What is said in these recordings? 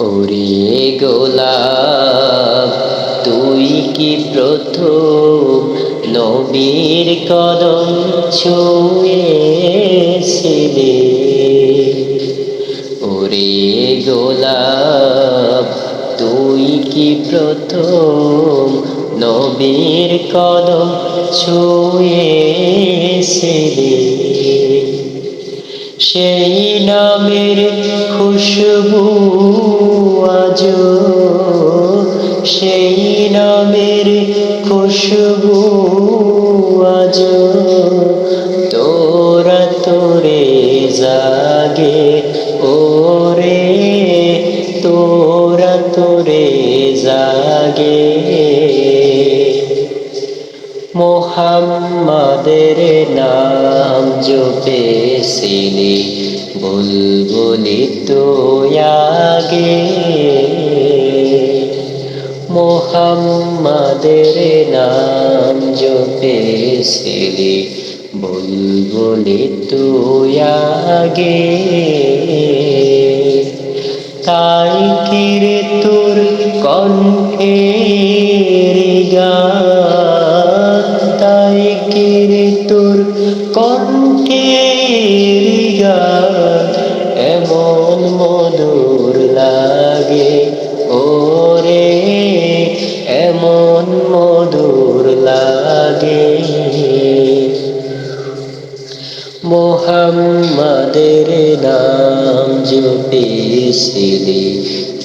ওরে গোলাপ, তুই কি প্রথম নবীর কদম ছুঁয়েছিলি ওরে গোলাপ, তুই কি প্রথম নবীর কদম ছুঁয়েছিলি সেই নামের খুশবু আজ। সেই নামের খুশবু আজ। তোরা তোরে জাগে ওরে, তোরা তোরে জাগে। মোহাম্মদের নাম জপেছিলি বুলবুলি আগে। মোহাম্মদের নাম জপেছিলি বুলবুলি আগে। তাই কিরে তোর কণ্ঠের তোর কণ্ঠের গান এমন মধুর লাগে। ওরে, এমন মধুর লাগে। মোহাম্মদের নাম জপেছিলি,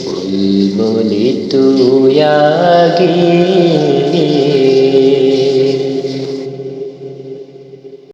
বুলবুলি তুই আগে